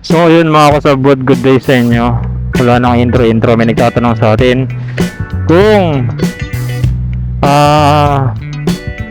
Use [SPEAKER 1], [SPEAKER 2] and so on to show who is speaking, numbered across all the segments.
[SPEAKER 1] So yun mga kasabot, good day sa inyo. Wala nang intro-intro, may nagtatanong sa atin kung ah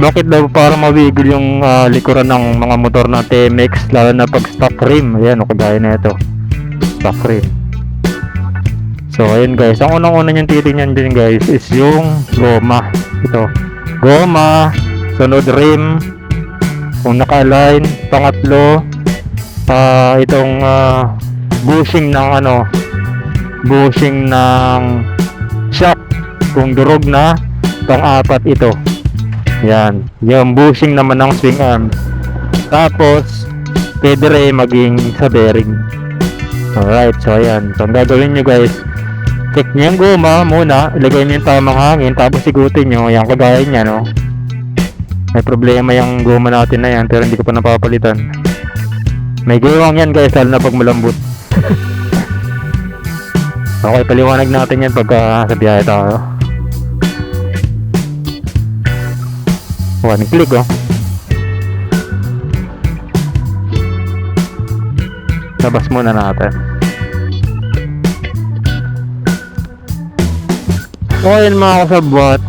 [SPEAKER 1] bakit daw para mawigil yung ah, likuran ng mga motor na TMX lalo na pag stock rim. Ayan, o kagaya na ito. Stock rim. So ayun guys, ang unang-una niyong titingnan din guys is yung goma. Ito. Goma, sunod rim, kung naka-align, pangatlo, ah itong ah, bushing ng ano bushing ng shock kung durog na pang-apat ito. Yan. Yung bushing naman ng swing arm tapos pwede rin maging sa bearing. Alright so ayan. So ang gagawin nyo guys check nyo yung goma muna. Ilagay nyo yung tamang hangin tapos igutin nyo. Yan kagaya nya no? May problema yung goma natin na yan pero hindi ko pa napapalitan may gawang yan guys, lalo na pag malambot. okay, paliwanag natin yan pagka sa biyahe tayo. One click oh. Labas muna natin. So ayun mga kasabot.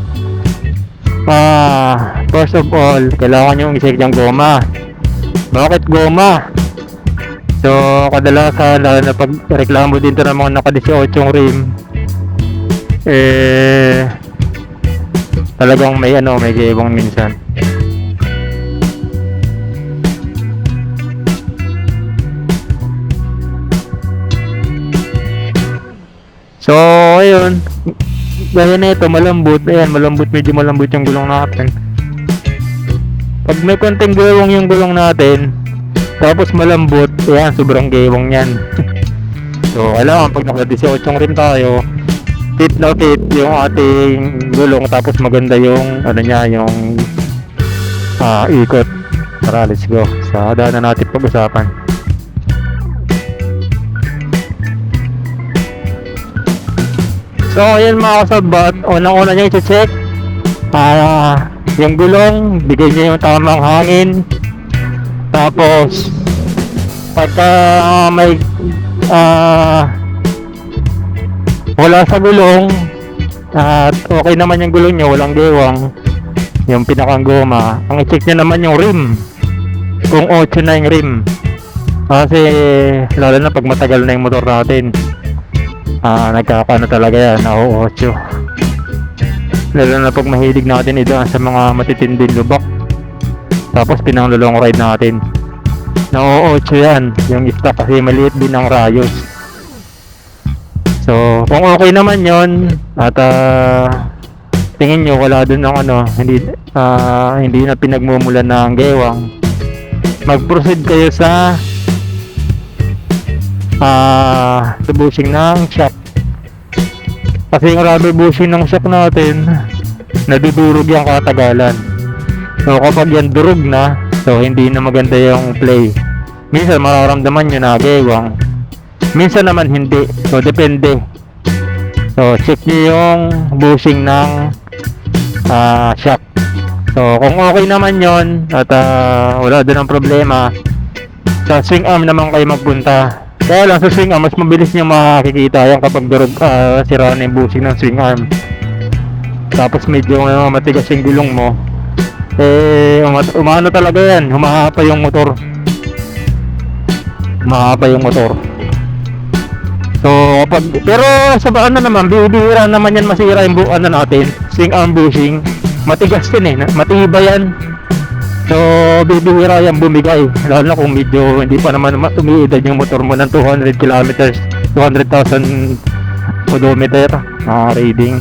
[SPEAKER 1] Ah, first of all, kailangan nyo i-check yung goma. Bakit goma? So, kadalasan, lalo na pag reklamo din to ng mga naka-18 rim, eh, talagang may ano, may gayabang minsan. So, ayun. Gaya na ito, malambot. Ayan, malambot, medyo malambot yung gulong natin. Pag may konting gulong yung gulong natin, tapos malambot, yan, sobrang gewang yan. so, kailangan pag naka-18 rim tayo, fit na fit yung ating gulong, tapos maganda yung, ano niya, yung ah, ikot. Tara, let's go. Sa daan na natin pag-usapan. So, ayan mga kasabat, unang-una nyo i-check para yung gulong, bigay niya yung tamang hangin, tapos, pagka may ah wala sa gulong at okay naman yung gulong niya, walang gewang yung pinakang goma, ang i-check niya naman yung rim. Kung 8 na yung rim. Kasi lalo na pag matagal na yung motor natin ah nagkakano talaga yan, na 8 lalo na pag mahilig natin ito sa mga matitinding lubak tapos pinang long ride natin. Na 8 yan. Yung stock kasi maliit din ang rayos. So, kung okay naman yon at ah, tingin nyo wala dun ng ano, hindi, ah, hindi na pinagmumulan ng gewang, mag-proceed kayo sa ah, sa bushing ng shock. Kasi yung rubber bushing ng shock natin, nadudurog yung katagalan. So kapag yan durog na, so hindi na maganda yung play. Minsan mararamdaman nyo na gewang. Minsan naman hindi. So depende. So check nyo yung bushing ng ah, shock. So kung okay naman yon at ah, wala din ang problema, sa swing arm naman kayo magpunta. Kaya lang sa swing arm, mas mabilis nyo makikita yan kapag durog, ah, sira na yung bushing ng swing arm. Tapos medyo uh, matigas yung gulong mo, eh uma- umano talaga yan. Humahapa yung motor. Humahapa yung motor. So kapag pero sa ano naman bibihira naman yan masira yung bu ano natin swing arm bushing matigas din eh na- matibay yan. So bibihira yan bumigay. Lalo na kung medyo hindi pa naman ma- tumiidad yung motor mo ng 200 kilometers 200,000 odometer na reading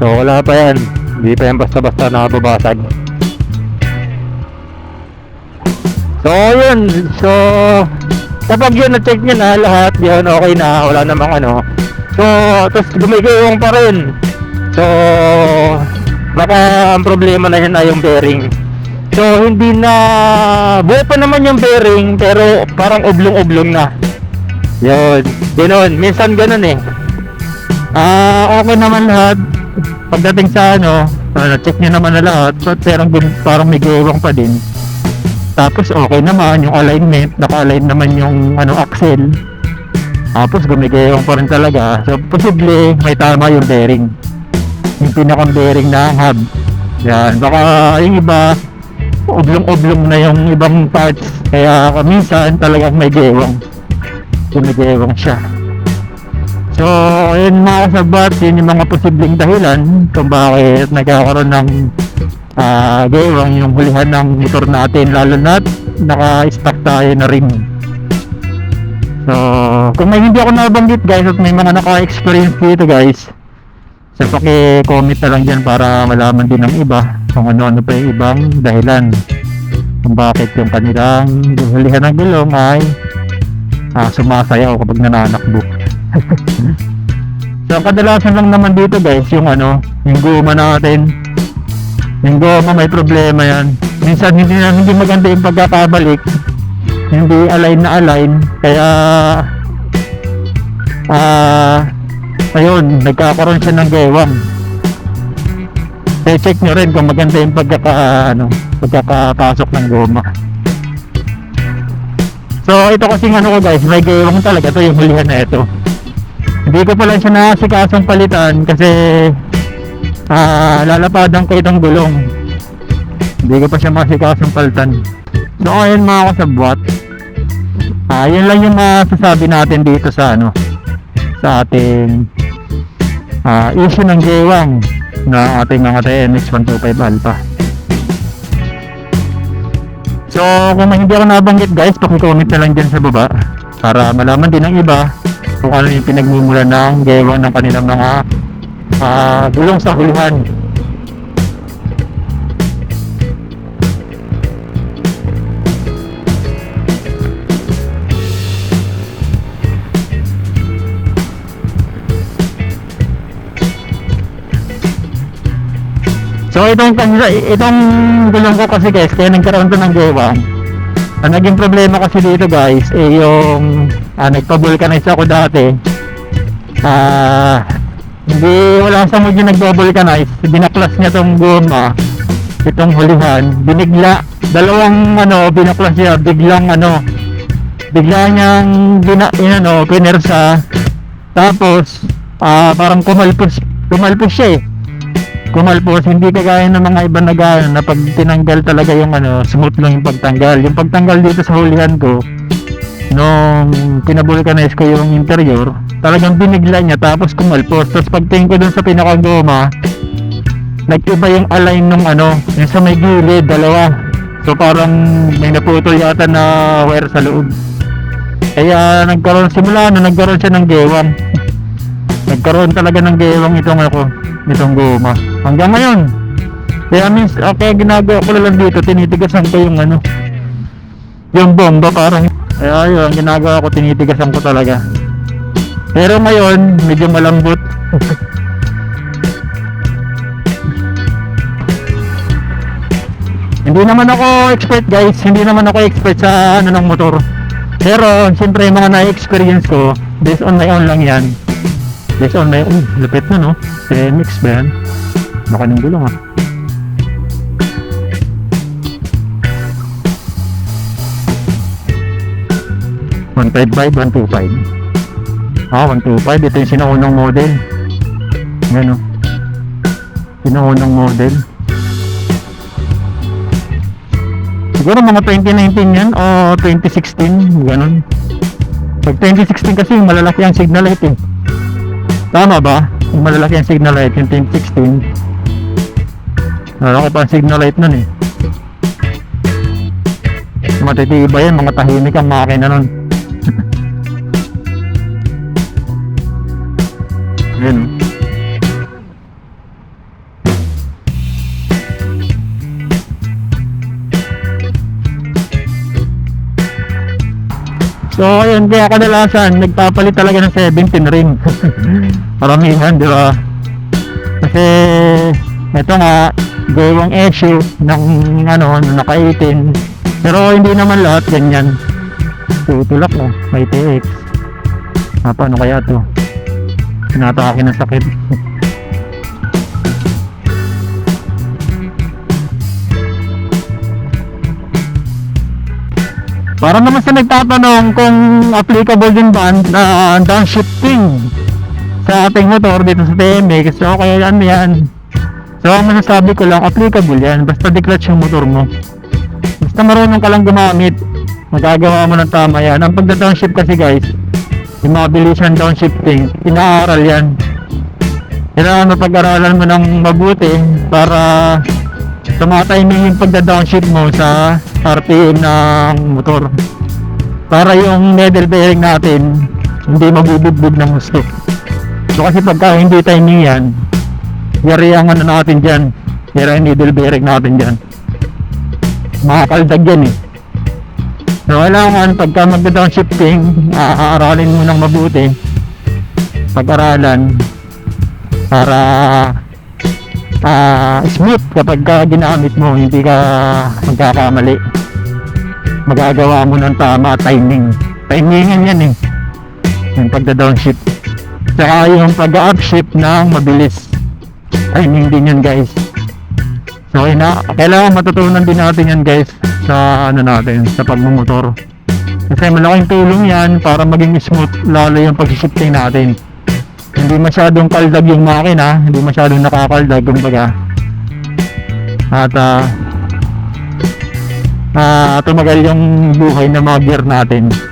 [SPEAKER 1] so wala pa yan hindi pa yan basta-basta nakababasag. So, yun. So, kapag yun, na-check nyo na lahat, yun, okay na, wala namang ano. So, tapos gumigayong pa rin. So, baka ang problema na yun ay yung bearing. So, hindi na, buo pa naman yung bearing, pero parang oblong-oblong na. Yun, ganun. Minsan ganun eh. Ah, okay naman lahat pagdating sa ano, uh, check nyo naman na lahat, but pero parang may gawang pa din. Tapos okay naman yung alignment, naka-align naman yung ano axle. Tapos gumigayong pa rin talaga. So posible may tama yung bearing. Yung pinakang bearing ng hub. Yan, baka yung iba oblong-oblong na yung ibang parts. Kaya minsan talagang may gewang. Gumigewang siya. So, ayun mga kasabat, yun yung mga posibleng dahilan kung bakit nagkakaroon ng ah gewang yung hulihan ng motor natin lalo na naka-stack tayo na rim. So, kung may hindi ako nabanggit guys at may mga naka-experience dito guys, so paki-comment na lang dyan para malaman din ng iba kung ano-ano pa yung ibang dahilan kung bakit yung kanilang hulihan ng gulong ay ah, sumasayaw kapag nananakbo. so kadalasan lang naman dito guys yung ano yung guma natin. Yung guma may problema yan. Minsan hindi hindi maganda yung pagkakabalik. Hindi align na align. Kaya ah ayun nagkakaroon siya ng gewang. Check nyo rin kung maganda yung pagkaka ano pagkakapasok ng goma So ito kasi ano ko guys, may gewang talaga to yung hulihan na ito. Hindi ko pala siya nakasikasang palitan kasi ah lalapadan ko itong gulong. Hindi ko pa siya masikasang palitan. So ayun mga kasabwat. Ah, yun lang yung masasabi natin dito sa ano sa ating ah issue ng gewang na ating mga TNX 125 Alpha. So, kung hindi ako nabanggit guys, paki-comment na lang dyan sa baba para malaman din ng iba kung ano yung pinagmumula ng gewang ng kanilang mga ah, gulong sa huluhan. So itong itong gulong ko kasi guys, kaya nagkaroon to ng gewang. Ang naging problema kasi dito guys, eh yung ah, nagpa-vulcanize ako dati. Ah, hindi wala sa mood yung nagpa-vulcanize. Binaklas niya tong goma, itong hulihan, binigla. Dalawang ano, binaklas niya, biglang ano, bigla niyang bina, yun, ano, pinersa. Tapos, ah, parang kumalpos, kumalpos siya eh kumalpos hindi kagaya ng mga ibang nag na pag tinanggal talaga yung ano smooth lang yung pagtanggal. Yung pagtanggal dito sa hulihan ko nung pinabulkanize ko yung interior talagang binigla niya tapos kumalpos tapos pagtingin ko dun sa pinakagoma nag-iba yung align nung ano yung sa may gilid dalawa. So parang may naputol yata na wire sa loob. Kaya nagkaroon simula na nagkaroon siya ng gewang. Nagkaroon talaga ng gewang itong ako nitong goma hanggang ngayon. Kaya means okay ginagawa ko lang dito tinitigasan ko yung ano yung bomba parang kaya yun ginagawa ko tinitigasan ko talaga. Pero ngayon medyo malambot. Hindi naman ako expert guys. Hindi naman ako expert sa ano ng motor. Pero siyempre yung mga na-experience ko based on my own lang yan. Based on my own lupit na no? TMX ba yan baka ng gulong ah One five five, one two five. Ah, one two five. Ito yung sinaunang model. Yan o. Sinaunang model. Siguro mga 2019 yan o 2016, ganun. Pag 2016 kasi yung malalaki ang signal light eh. Tama ba? Yung malalaki ang signal light yung 2016. Malalaki pa ang signal light nun eh. Matitiba yan, mga tahimik ang makina nun. Oh. So, ayun, kaya kadalasan, nagpapalit talaga ng 17 ring. Paramihan, di ba? Kasi, ito nga, gawang issue ng, ano, naka 18. Pero, hindi naman lahat ganyan. Tutulak mo, may TX. Ah, paano kaya to? Tinatake ng sakit. Para naman sa nagtatanong kung applicable din ba ang uh, downshifting sa ating motor dito sa TMX, so okay ano yan. So ang masasabi ko lang, applicable yan. Basta declutch yung motor mo. Basta marunong ka lang gumamit, magagawa mo ng tama yan. Ang pagda-downshift kasi guys, yung mga downshifting, inaaral yan. Kailangan mapag-aralan mo ng mabuti para tumatiming yung pagda-downshift mo sa RPM ng motor. Para yung needle bearing natin hindi mabubugbog ng gusto. So kasi pagka hindi timing yan, yari ang ano natin dyan, yari ang needle bearing natin dyan. Makakaldag yan eh. So kailangan pagka magda-downshifting, aaralin mo ng mabuti. Pag-aralan para ah smooth kapag ka ginamit mo, hindi ka magkakamali. Magagawa mo ng tama timing. Timingan yan eh. Yung pagda-downshift. Tsaka yung pag-upshift ng mabilis. Timing din yan guys. So ina, kailangan matutunan din natin yan guys sa ano natin, sa pagmumotor. Kasi malaking tulong yan para maging smooth lalo yung pag-shifting natin. Hindi masyadong kaldag yung makina, hindi masyadong nakakaldag kumbaga. At ah ah, tumagal yung buhay ng mga gear natin.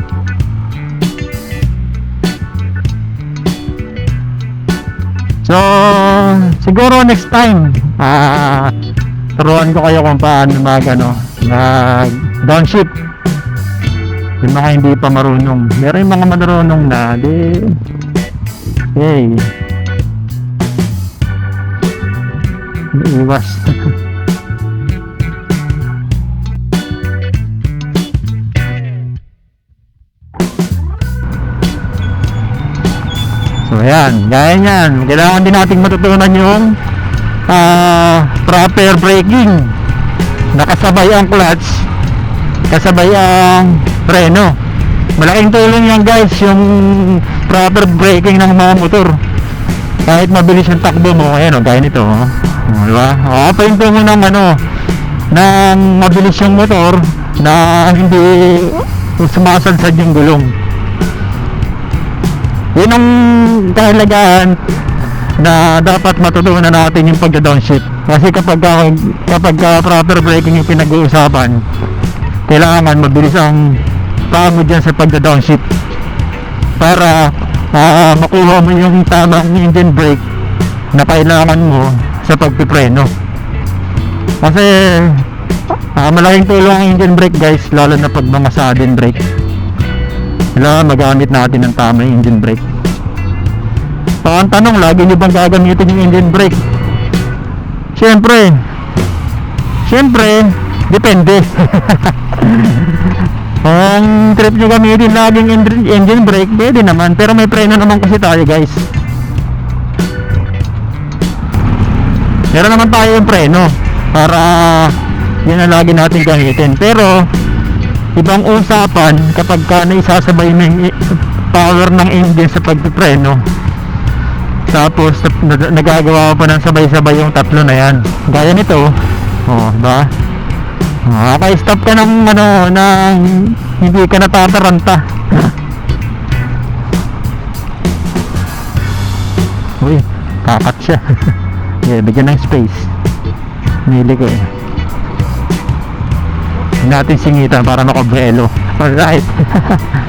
[SPEAKER 1] So, siguro next time, ah, turuan ko kayo kung paano mag, ano, mag downshift. Yung mga hindi pa marunong. Meron yung mga marunong na, di, hey, iwas. So ayan, gaya niyan. Kailangan din nating matutunan yung ah, proper braking. Nakasabay ang clutch, kasabay ang preno. Malaking tulong yan guys, yung proper braking ng mga motor. Kahit mabilis yung takbo mo, ayan o, gaya nito. Oh. Oh, di ba? O, pa yung tungo ng ano, ng mabilis yung motor na hindi sumasadsad yung gulong yun ang kahalagaan na dapat matutunan natin yung pagda-downshift kasi kapag ah, kapag ah, proper braking yung pinag-uusapan kailangan mabilis ang paa mo dyan sa pagda-downshift para ah, makuha mo yung tamang engine brake na kailangan mo sa pagpipreno. Kasi ah, malaking tulong ang engine brake guys lalo na pag mga sudden brake kailangan magamit natin ng tama yung engine brake. So, ang tanong, lagi nyo bang gagamitin yung engine brake? Siyempre, siyempre, depende. Kung trip nyo gamitin laging engine, brake, pwede naman. Pero may preno naman kasi tayo guys. Meron naman tayo yung preno para yun ang lagi natin gamitin. Pero, ibang usapan kapag ka naisasabay i- power ng engine sa pagpipreno tapos nag- nagagawa pa ng sabay-sabay yung tatlo na yan. Gaya nito oh ba makaka-stop ka ng ano ng hindi ka natataranta. Uy kakat siya. Yeah, bigyan ng space. Nili ko eh natin singitan para makabrelo. Alright.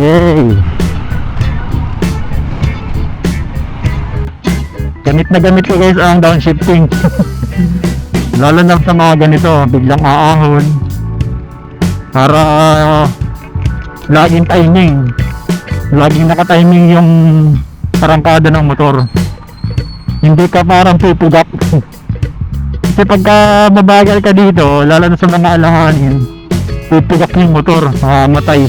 [SPEAKER 1] Yay! Gamit na gamit ko guys ang downshifting. Lalo na sa mga ganito, biglang aahon. Para uh, laging timing. Laging nakatiming yung tarangkada ng motor. Hindi ka parang pupugak. Kasi pagka mabagal ka dito, lalo na sa mga alanganin, pupugak yung motor, mamamatay.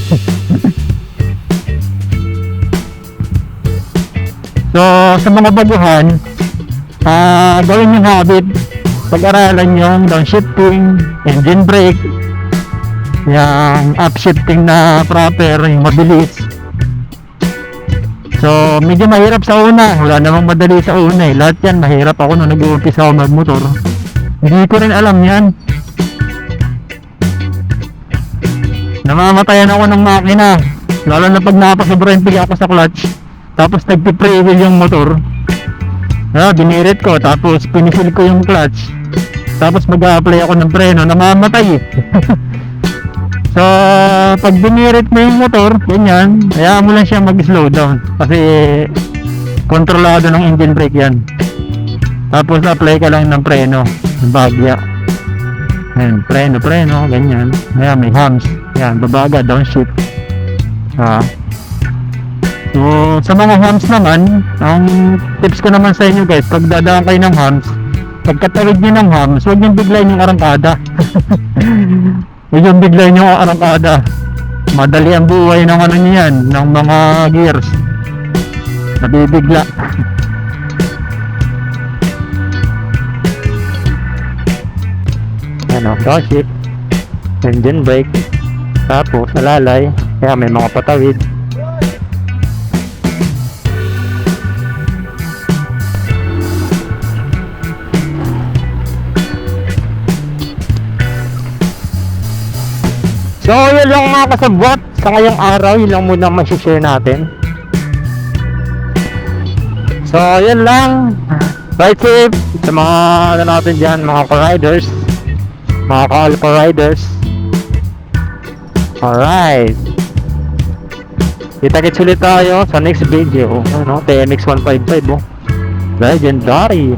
[SPEAKER 1] so, sa mga baguhan, ah gawin yung habit, pag-aralan yung downshifting, engine brake, yung upshifting na proper, yung mabilis. So, medyo mahirap sa una. Wala namang madali sa una eh. Lahat yan, mahirap ako nung nag-uumpisa ako magmotor. Hindi ko rin alam yan. Namamatayan ako ng makina. Lalo na pag napasobrang pili ako sa clutch. Tapos nagpiprewheel yung motor. Ah, binirit ko. Tapos pinisil ko yung clutch. Tapos mag-a-apply ako ng preno. Namamatay. Eh. so, pag binirit mo yung motor, ganyan, hayaan mo lang siya mag-slow down. Kasi kontrolado ng engine brake yan. Tapos apply ka lang ng preno bagya. Ayan, preno, preno, ganyan. Ayan, may hams. Ayan, babaga, downshift. Ah. So, sa mga hams naman, ang tips ko naman sa inyo guys, pag dadaan kayo ng hams, pagkatawid nyo ng hams, huwag nyo biglayin yung arangkada. huwag nyo biglayin yung arangkada. Madali ang buhay ng ano nyo yan, ng mga gears. Nabibigla. Ano, downshift, engine brake, tapos alalay, kaya may mga patawid. So, yun lang mga kasabot. Sa ngayong araw, yun lang muna share natin. So, yun lang. Ride safe sa mga ano natin dyan, mga ka-riders. Mga ka-alpha riders. Alright. Kita-kits ulit tayo sa next video. Ano, TMX 155 oh. Legendary.